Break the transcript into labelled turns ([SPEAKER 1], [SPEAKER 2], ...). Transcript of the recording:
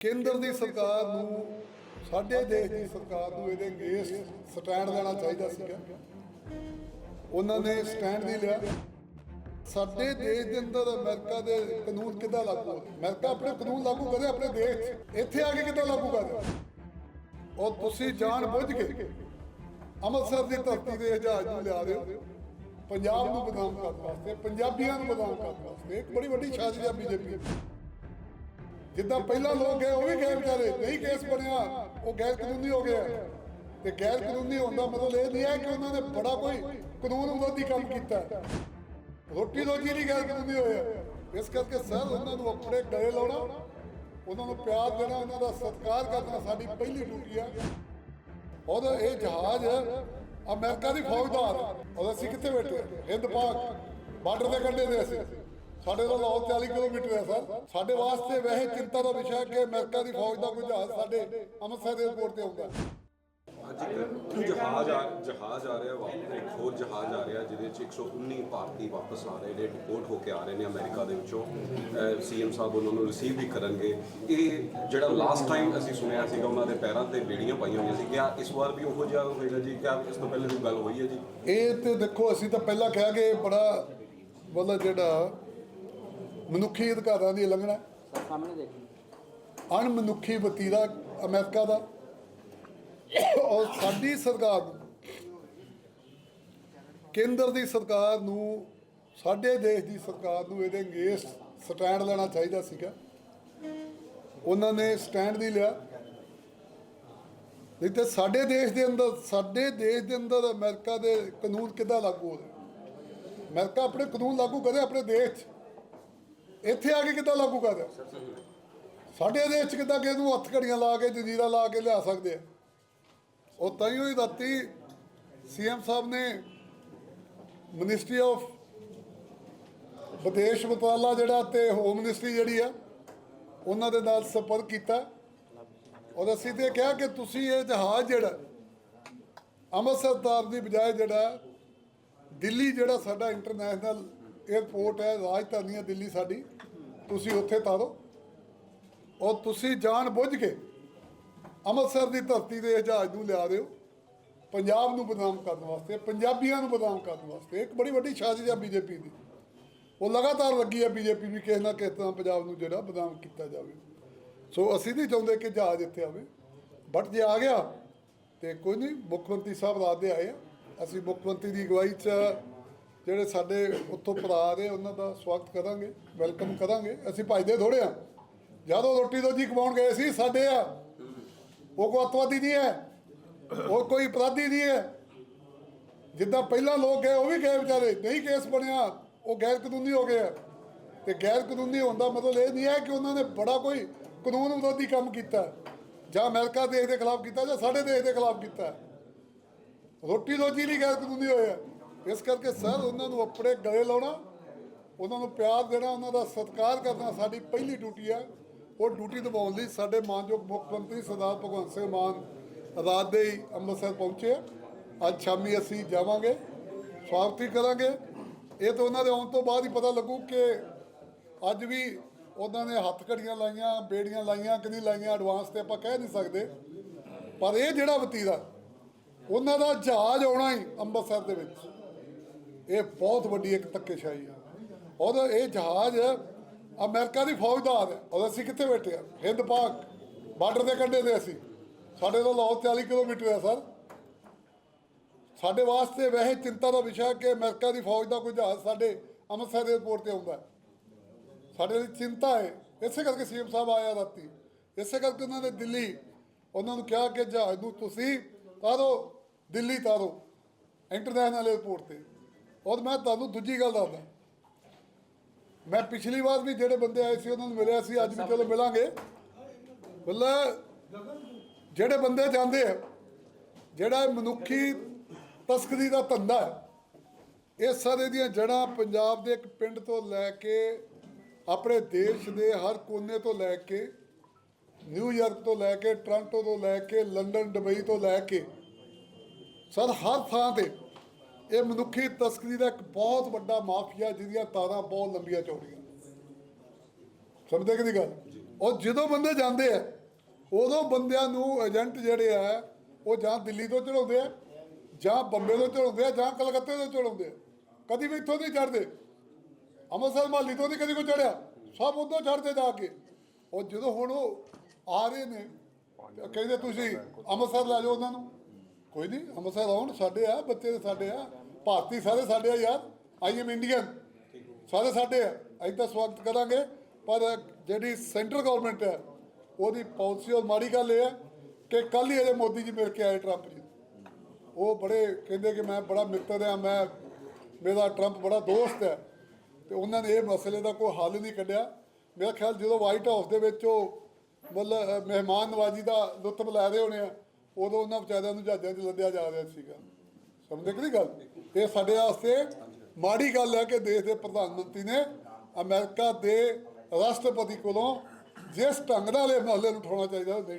[SPEAKER 1] ਕੇਂਦਰ ਦੀ ਸਰਕਾਰ ਨੂੰ, ਸਾਡੇ ਦੇਸ਼ ਦੀ ਸਰਕਾਰ ਨੂੰ ਇਹਦੇ ਅਗੇਂਸਟ ਸਟੈਂਡ ਲੈਣਾ ਚਾਹੀਦਾ ਸੀਗਾ। ਉਹਨਾਂ ਨੇ ਸਟੈਂਡ ਨਹੀਂ ਲਿਆ। ਸਾਡੇ ਦੇਸ਼ ਦੇ ਅੰਦਰ ਅਮਰੀਕਾ ਦੇ ਕਾਨੂੰਨ ਕਿੱਦਾਂ ਲਾਗੂ ਅਮਰੀਕਾ ਆਪਣੇ ਕਾਨੂੰਨ ਲਾਗੂ ਕਰੇ ਆਪਣੇ ਦੇਸ਼। ਇੱਥੇ ਆ ਕੇ ਕਿੱਦਾਂ ਲਾਗੂ ਕਰ ਔਰ ਤੁਸੀਂ ਜਾਣ ਬੁੱਝ ਕੇ ਅੰਮ੍ਰਿਤਸਰ ਦੀ ਧਰਤੀ ਦੇ ਜਹਾਜ਼ ਨੂੰ ਲਿਆ ਰਹੇ ਹੋ। ਪੰਜਾਬ ਨੂੰ ਬਦਨਾਮ ਕਰਨ ਵਾਸਤੇ, ਪੰਜਾਬੀਆਂ ਨੂੰ ਬਦਨਾਮ ਕਰਨ ਵਾਸਤੇ। ਇੱਕ ਬੜੀ ਵੱਡੀ ਸਾਜ਼ਿਸ਼ ਹੈ ਬੀਜੇਪੀ ਦੀ। ਜਿੱਦਾਂ ਪਹਿਲਾਂ ਲੋਕ ਗਏ, ਉਹ ਵੀ ਗਏ ਵਿਚਾਰੇ ਨਹੀਂ ਕੇਸ ਬਣਿਆ, ਉਹ ਗੈਰ ਕਾਨੂੰਨੀ ਹੋ ਗਿਆ। ਤੇ ਗੈਰ ਕਾਨੂੰਨੀ ਹੋਣ ਮਤਲਬ ਇਹ ਨਹੀਂ ਹੈ ਕਿ ਉਹਨਾਂ ਨੇ ਬੜਾ ਕੋਈ ਕਾਨੂੰਨ ਵਿਰੋਧੀ ਕੰਮ ਕੀਤਾ। ਰੋਟੀ ਰੋਜੀ ਨਹੀਂ ਗੈਰ ਕਾਨੂੰਨੀ ਹੋਇਆ ਇਸ ਕਰਕੇ ਸਰ, ਉਹਨਾਂ ਨੂੰ ਆਪਣੇ ਗਲੇ ਲਾਉਣਾ, ਉਹਨਾਂ ਨੂੰ ਪਿਆਰ ਦੇਣਾ, ਉਹਨਾਂ ਦਾ ਸਤਿਕਾਰ ਕਰਨਾ ਸਾਡੀ ਪਹਿਲੀ ਡਿਊਟੀ ਆ। ਔਰ ਇਹ ਜਹਾਜ਼ ਅਮਰੀਕਾ ਦੀ ਫੌਜਦਾਰ। ਹੈ ਔਰ ਅਸੀਂ ਕਿੱਥੇ ਬੈਠੇ? ਹਿੰਦ ਪਾਕ, ਬਾਰਡਰ ਦੇ ਕੰਢੇ ਤੇ ਅਸੀਂ। ਸਾਡੇ ਤੋਂ ਲਾਹੌਰ 40 ਕਿਲੋਮੀਟਰ ਹੈ ਸਰ। ਸਾਡੇ ਵਾਸਤੇ ਵੈਸੇ ਚਿੰਤਾ ਦਾ ਵਿਸ਼ਾ ਹੈ ਕਿ ਅਮਰੀਕਾ ਦੀ ਫੌਜ ਦਾ ਕੋਈ ਜਹਾਜ਼ ਸਾਡੇ ਅੰਮ੍ਰਿਤਸਰ 에ਅਰਪੋਰਟ ਤੇ ਆਉਂਦਾ
[SPEAKER 2] ਅੱਜ ਇੱਕ ਜਹਾਜ਼ ਆ ਜਹਾਜ਼ ਆ ਰਿਹਾ ਵਾਪਸ ਇੱਕ ਹੋਰ ਜਹਾਜ਼ ਆ ਰਿਹਾ ਜਿਹਦੇ ਚ 119 ਭਾਰਤੀ ਵਾਪਸ ਆ ਰਹੇ ਨੇ ਡਿਪੋਰਟ ਹੋ ਕੇ ਆ ਰਹੇ ਨੇ ਅਮਰੀਕਾ ਦੇ ਵਿੱਚੋਂ। ਸੀਐਮ ਸਾਹਿਬ ਉਹਨਾਂ ਨੂੰ ਰਿਸੀਵ ਵੀ ਕਰਨਗੇ। ਇਹ ਜਿਹੜਾ ਲਾਸਟ ਟਾਈਮ ਅਸੀਂ ਸੁਣਿਆ ਸੀਗਾ ਉਹਨਾਂ ਦੇ ਪੈਰਾਂ ਤੇ ਬੇੜੀਆਂ ਪਾਈਆਂ ਹੋਈਆਂ ਸੀ ਕਿਆ ਇਸ ਵਾਰ ਵੀ ਉਹੋ ਜਿਹਾ ਹੋਏਗਾ ਜੀ? ਕਿਆ ਇਸ ਤੋਂ ਪਹਿਲੇ ਕੋਈ ਗੱਲ ਹੋਈ ਹੈ ਜੀ?
[SPEAKER 1] ਇਹ ਤੇ ਦੇਖੋ ਅਸੀਂ ਤਾਂ ਪਹਿਲਾਂ ਕਿਹਾ ਕਿ ਬੜਾ ਮਤਲਬ ਜਿਹੜਾ ਮਨੁੱਖੀ ਅਧਿਕਾਰਾਂ ਦੀ ਉਲੰਘਣਾ।
[SPEAKER 3] ਸਾਹਮਣੇ ਦੇਖੋ
[SPEAKER 1] ਅਣਮਨੁੱਖੀ ਵਤੀਰਾ ਅਮਰੀਕਾ ਦਾ। ਔਰ ਸਾਡੀ ਸਰਕਾਰ ਨੂੰ ਕੇਂਦਰ ਦੀ ਸਰਕਾਰ ਨੂੰ ਸਾਡੇ ਦੇਸ਼ ਦੀ ਸਰਕਾਰ ਨੂੰ ਇਹਦੇ ਅਗੇਂਸਟ ਸਟੈਂਡ ਲੈਣਾ ਚਾਹੀਦਾ ਸੀਗਾ। ਉਹਨਾਂ ਨੇ ਸਟੈਂਡ ਨਹੀਂ ਲਿਆ। ਨਹੀਂ ਤੇ ਸਾਡੇ ਦੇਸ਼ ਦੇ ਅੰਦਰ ਸਾਡੇ ਦੇਸ਼ ਦੇ ਅੰਦਰ ਅਮਰੀਕਾ ਦੇ ਕਾਨੂੰਨ ਕਿੱਦਾਂ ਲਾਗੂ ਹੋ ਰਹੇ? ਅਮਰੀਕਾ ਆਪਣੇ ਕਾਨੂੰਨ ਲਾਗੂ ਕਰੇ ਆਪਣੇ ਦੇਸ਼ 'ਚ। ਇੱਥੇ ਆ ਕੇ ਕਿੱਦਾਂ ਲਾਗੂ ਕਰ ਸਾਡੇ ਦੇਸ਼ 'ਚ ਕਿੱਦਾਂ ਕਿਸੇ ਨੂੰ ਹੱਥ ਘੜੀਆਂ ਲਾ ਕੇ ਜਜ਼ੀਰਾ ਲਾ ਕੇ ਲਿਆ ਸਕਦੇ ਆ? ਉਹ ਤਾਂ ਹੀ ਰਾਤੀ ਸੀਐਮ ਸਾਹਿਬ ਨੇ ਮਿਨਿਸਟਰੀ ਆਫ ਵਿਦੇਸ਼ ਮੰਤਰਾਲਾ ਜਿਹੜਾ ਤੇ ਹੋਮ ਮਿਨਿਸਟਰੀ ਜਿਹੜੀ ਆ ਉਹਨਾਂ ਦੇ ਨਾਲ ਸੰਪਰਕ ਕੀਤਾ। ਔਰ ਅਸੀਂ ਤੇ ਕਿਹਾ ਕਿ ਤੁਸੀਂ ਇਹ ਜਹਾਜ਼ ਜਿਹੜਾ ਅੰਮ੍ਰਿਤਸਰ ਤਾਰ ਦੀ ਬਜਾਏ ਜਿਹੜਾ ਦਿੱਲੀ ਜਿਹੜਾ ਸਾਡਾ ਇੰਟਰਨੈਸ਼ਨਲ 에ਅਰਪੋਰਟ ਹੈ ਰਾਜਧਾਨੀ ਹੈ ਦਿੱਲੀ ਸਾਡੀ। ਤੁਸੀਂ ਉੱਥੇ ਤਾਰੋ। ਔਰ ਤੁਸੀਂ ਜਾਣ ਬੁੱਝ ਕੇ ਅੰਮ੍ਰਿਤਸਰ ਦੀ ਧਰਤੀ ਦੇ ਜਹਾਜ਼ ਨੂੰ ਲਿਆ ਦਿਓ। ਪੰਜਾਬ ਨੂੰ ਬਦਨਾਮ ਕਰਨ ਵਾਸਤੇ, ਪੰਜਾਬੀਆਂ ਨੂੰ ਬਦਨਾਮ ਕਰਨ ਵਾਸਤੇ। ਇੱਕ ਬੜੀ ਵੱਡੀ ਸਾਜ਼ਿਸ਼ ਹੈ ਬੀਜੇਪੀ ਦੀ। ਉਹ ਲਗਾਤਾਰ ਲੱਗੀ ਹੈ ਬੀਜੇਪੀ ਵੀ ਕਿਸੇ ਨਾ ਕਿਸੇ ਤਰ੍ਹਾਂ ਪੰਜਾਬ ਨੂੰ ਜਿਹੜਾ ਬਦਨਾਮ ਕੀਤਾ ਜਾਵੇ। ਸੋ ਅਸੀਂ ਨਹੀਂ ਚਾਹੁੰਦੇ ਕਿ ਜਹਾਜ਼ ਇੱਥੇ ਆਵੇ। ਬਟ ਜੇ ਆ ਗਿਆ, ਤੇ ਕੋਈ ਨਹੀਂ, ਮੁੱਖ ਮੰਤਰੀ ਸਾਹਿਬ ਰਾਤ ਦੇ ਆਏ ਆ। ਅਸੀਂ ਮੁੱਖ ਮੰਤਰੀ ਦੀ ਅਗਵਾਈ 'ਚ ਜਿਹੜੇ ਸਾਡੇ ਉੱਥੋਂ ਭਰਾ ਨੇ ਉਹਨਾਂ ਦਾ ਸਵਾਗਤ ਕਰਾਂਗੇ ਵੈਲਕਮ ਕਰਾਂਗੇ। ਅਸੀਂ ਭਜਦੇ ਥੋੜੇ ਆ ਜਦੋਂ ਰੋਟੀ ਰੋਜੀ ਕਮਾਉਣ ਗਏ ਸੀ, ਸਾਡੇ ਆ। ਉਹ ਕੋਈ ਅੱਤਵਾਦੀ ਨਹੀਂ ਹੈ। ਉਹ ਕੋਈ ਅਪਰਾਧੀ ਨਹੀਂ ਹੈ। ਜਿੱਦਾਂ ਪਹਿਲਾਂ ਲੋਕ ਗਏ, ਉਹ ਵੀ ਗਏ ਵਿਚਾਰੇ। ਨਹੀਂ ਕੇਸ ਬਣਿਆ। ਉਹ ਗੈਰ ਕਾਨੂੰਨੀ ਹੋ ਗਿਆ ਤੇ ਗੈਰ ਕਾਨੂੰਨੀ ਹੋਣ ਦਾ ਮਤਲਬ ਇਹ ਨਹੀਂ ਹੈ ਕਿ ਉਹਨਾਂ ਨੇ ਬੜਾ ਕੋਈ ਕਾਨੂੰਨ ਵਿਰੋਧੀ ਕੰਮ ਕੀਤਾ। ਜਾਂ ਅਮਰੀਕਾ ਦੇਸ਼ ਦੇ ਖਿਲਾਫ ਕੀਤਾ ਜਾਂ ਸਾਡੇ ਦੇਸ਼ ਦੇ ਖਿਲਾਫ ਕੀਤਾ। ਰੋਟੀ ਰੋਜੀ ਲਈ ਗੈਰ ਕਾਨੂੰਨੀ ਹੋਇਆ ਇਸ ਕਰਕੇ ਸਰ, ਉਹਨਾਂ ਨੂੰ ਆਪਣੇ ਗਲੇ ਲਾਉਣਾ, ਉਹਨਾਂ ਨੂੰ ਪਿਆਰ ਦੇਣਾ, ਉਹਨਾਂ ਦਾ ਸਤਿਕਾਰ ਕਰਨਾ ਸਾਡੀ ਪਹਿਲੀ ਡਿਊਟੀ ਹੈ। ਉਹ ਡਿਊਟੀ ਨਿਭਾਉਣ ਲਈ ਸਾਡੇ ਮਾਨਯੋਗ ਮੁੱਖ ਮੰਤਰੀ ਸਰਦਾਰ ਭਗਵੰਤ ਸਿੰਘ ਮਾਨ ਰਾਤ ਦੇ ਹੀ ਅੰਮ੍ਰਿਤਸਰ ਪਹੁੰਚੇ। ਅੱਜ ਸ਼ਾਮੀ ਅਸੀਂ ਜਾਵਾਂਗੇ, ਸਵਾਗਤ ਕਰਾਂਗੇ। ਇਹ ਤਾਂ ਉਹਨਾਂ ਦੇ ਆਉਣ ਤੋਂ ਬਾਅਦ ਹੀ ਪਤਾ ਲੱਗੂ ਕਿ ਅੱਜ ਵੀ ਉਹਨਾਂ ਨੇ ਹੱਥ ਘੜੀਆਂ ਲਾਈਆਂ, ਬੇੜੀਆਂ ਲਾਈਆਂ ਕਿ ਨਹੀਂ ਲਾਈਆਂ ਐਡਵਾਂਸ ਤੇ ਆਪਾਂ ਕਹਿ ਨਹੀਂ ਸਕਦੇ। ਪਰ ਇਹ ਜਿਹੜਾ ਵਤੀਰਾ, ਉਹਨਾਂ ਦਾ ਜਹਾਜ਼ ਆਉਣਾ ਹੀ ਅੰਮ੍ਰਿਤਸਰ ਦੇ ਵਿੱਚ। ਇਹ ਬਹੁਤ ਵੱਡੀ ਇੱਕ ਧੱਕੇਸ਼ਾਹੀ ਆ। ਔਰ ਇਹ ਜਹਾਜ਼ ਅਮਰੀਕਾ ਦੀ ਫੌਜ ਫੌਜਦਾਰ ਹੈ। ਔਰ ਅਸੀਂ ਕਿੱਥੇ ਬੈਠੇ ਆ? ਹਿੰਦ ਪਾਕ। ਬਾਰਡਰ ਦੇ ਕੰਢੇ ਤੇ ਅਸੀਂ। ਸਾਡੇ ਤੋਂ ਲਾਹੌਰ 40 ਕਿਲੋਮੀਟਰ ਆ ਸਰ। ਸਾਡੇ ਵਾਸਤੇ ਵੈਸੇ ਚਿੰਤਾ ਦਾ ਵਿਸ਼ਾ ਕਿ ਅਮਰੀਕਾ ਦੀ ਫੌਜ ਦਾ ਕੋਈ ਜਹਾਜ਼ ਸਾਡੇ ਅੰਮ੍ਰਿਤਸਰ ਦੇ 에ਅਰਪੋਰਟ ਤੇ ਆਉਂਦਾ ਸਾਡੇ ਲਈ ਚਿੰਤਾ ਹੈ। ਇਸੇ ਕਰਕੇ ਸੀਐਮ ਸਾਹਿਬ ਆਇਆ ਰਾਤੀ। ਇਸੇ ਕਰਕੇ ਉਹਨਾਂ ਨੇ ਦਿੱਲੀ, ਉਹਨਾਂ ਨੂੰ ਕਿਹਾ ਕਿ ਜਹਾਜ਼ ਨੂੰ ਤੁਸੀਂ ਤਾਰੋ, ਦਿੱਲੀ ਤਾਰੋ, ਇੰਟਰਨੈਸ਼ਨਲ ਏਅਰਪੋਰਟ ਤੇ। ਔਰ ਮੈਂ ਤੁਹਾਨੂੰ ਦੂਜੀ ਗੱਲ ਦੱਸਦਾ। ਮੈਂ ਪਿਛਲੀ ਵਾਰ ਵੀ ਜਿਹੜੇ ਬੰਦੇ ਆਏ ਸੀ, ਉਹਨਾਂ ਨੂੰ ਮਿਲਿਆ ਸੀ, ਅੱਜ ਵੀ ਚਲੋ ਮਿਲਾਂਗੇ। ਮਤਲਬ ਜਿਹੜੇ ਬੰਦੇ ਜਾਂਦੇ ਆ, ਜਿਹੜਾ ਮਨੁੱਖੀ ਤਸਕਰੀ ਦਾ ਧੰਦਾ ਹੈ, ਇਹ ਸਾਰੇ ਦੀਆਂ ਜੜਾਂ ਪੰਜਾਬ ਦੇ ਇੱਕ ਪਿੰਡ ਤੋਂ ਲੈ ਕੇ ਆਪਣੇ ਦੇਸ਼ ਦੇ ਹਰ ਕੋਨੇ ਤੋਂ ਲੈ ਕੇ ਨਿਊਯਾਰਕ ਤੋਂ ਲੈ ਕੇ ਟੋਰਾਂਟੋ ਤੋਂ ਲੈ ਕੇ ਲੰਡਨ, ਦੁਬਈ ਤੋਂ ਲੈ ਕੇ, ਸਰ ਹਰ ਥਾਂ ਤੇ ਇਹ ਮਨੁੱਖੀ ਤਸਕਰੀ ਦਾ ਇੱਕ ਬਹੁਤ ਵੱਡਾ ਮਾਫੀਆ ਜਿਹਦੀਆਂ ਤਾਰਾਂ ਬਹੁਤ ਲੰਬੀਆਂ ਚੌੜੀਆਂ। ਸਮਝਦੇ ਕਿ ਨਹੀਂ ਗੱਲ? ਔਰ ਜਦੋਂ ਬੰਦੇ ਜਾਂਦੇ ਆ, ਉਦੋਂ ਬੰਦਿਆਂ ਨੂੰ ਏਜੰਟ ਜਿਹੜੇ ਆ, ਉਹ ਜਾਂ ਦਿੱਲੀ ਤੋਂ ਚੜਾਉਂਦੇ ਆ, ਜਾਂ ਬੰਬੇ ਤੋਂ ਚੜਾਉਂਦੇ ਆ, ਜਾਂ ਕਲਕੱਤੇ ਤੋਂ ਚੜਾਉਂਦੇ ਆ। ਕਦੀ ਵੀ ਇੱਥੋਂ ਨਹੀਂ ਚੜਦੇ ਅੰਮ੍ਰਿਤਸਰ ਮਾਲੀ ਤੋਂ ਨਹੀਂ ਕਦੀ ਕੋਈ ਚੜਿਆ ਸਭ ਉਦੋਂ ਚੜਦੇ ਜਾ ਕੇ। ਔਰ ਜਦੋਂ ਹੁਣ ਉਹ ਆ ਰਹੇ ਨੇ, ਕਹਿੰਦੇ ਤੁਸੀਂ ਅੰਮ੍ਰਿਤਸਰ ਲੈ ਜਾਓ ਉਹਨਾਂ ਨੂੰ। ਕੋਈ ਨਹੀਂ, ਅੰਮ੍ਰਿਤਸਰ ਆਉਣ, ਸਾਡੇ ਆ, ਬੱਚੇ ਤਾਂ ਸਾਡੇ ਆ। ਭਾਰਤੀ ਸਾਰੇ ਸਾਡੇ ਆ ਯਾਰ ਆਈ ਐਮ ਇੰਡੀਅਨ ਸਾਰੇ ਸਾਡੇ ਆ, ਅਸੀਂ ਤਾਂ ਸਵਾਗਤ ਕਰਾਂਗੇ, ਪਰ ਜਿਹੜੀ ਸੈਂਟਰ ਗਵਰਨਮੈਂਟ ਹੈ, ਉਹਦੀ ਪਾਲਿਸੀ ਔਰ ਮਾੜੀ ਗੱਲ ਇਹ ਹੈ ਕਿ ਕੱਲ ਹੀ ਇਹਦੇ ਮੋਦੀ ਜੀ ਮਿਲ ਕੇ ਆਏ ਟਰੰਪ ਜੀ। ਉਹ ਬੜੇ ਕਹਿੰਦੇ ਕਿ ਮੈਂ ਬੜਾ ਮਿੱਤਰ ਆ ਮੈਂ, ਮੇਰਾ ਟਰੰਪ ਬੜਾ ਦੋਸਤ ਹੈ, ਤੇ ਉਹਨਾਂ ਨੇ ਇਹ ਮਸਲੇ ਦਾ ਕੋਈ ਹੱਲ ਨਹੀਂ ਕੱਢਿਆ। ਮੇਰਾ ਖਿਆਲ ਜਦੋਂ ਵਾਈਟ ਹਾਊਸ ਦੇ ਵਿੱਚ ਉਹ ਮਤਲਬ ਮਹਿਮਾਨ ਨਵਾਜ਼ੀ ਦਾ ਲੁਤਫ ਲੈ ਰਹੇ ਹੋਣੇ ਆ, ਉਦੋਂ ਉਹਨਾਂ ਵਿਚਾਰਿਆਂ ਨੂੰ ਜਹਾਜ਼ਾਂ 'ਚ ਲੱਦਿਆ ਜਾ ਰਿਹਾ ਸੀਗਾ। ਸਮਝਦੇ ਕਿ ਨਹੀਂ ਗੱਲ? ਇਹ ਸਾਡੇ ਵਾਸਤੇ ਮਾੜੀ ਗੱਲ ਹੈ ਕਿ ਦੇਸ਼ ਦੇ ਪ੍ਰਧਾਨ ਮੰਤਰੀ ਨੇ ਅਮਰੀਕਾ ਦੇ ਰਾਸ਼ਟਰਪਤੀ ਕੋਲੋਂ ਜਿਸ ਢੰਗ ਨਾਲ ਇਹ ਮਸਲੇ ਨੂੰ ਉਠਾਉਣਾ ਚਾਹੀਦਾ ਨਹੀਂ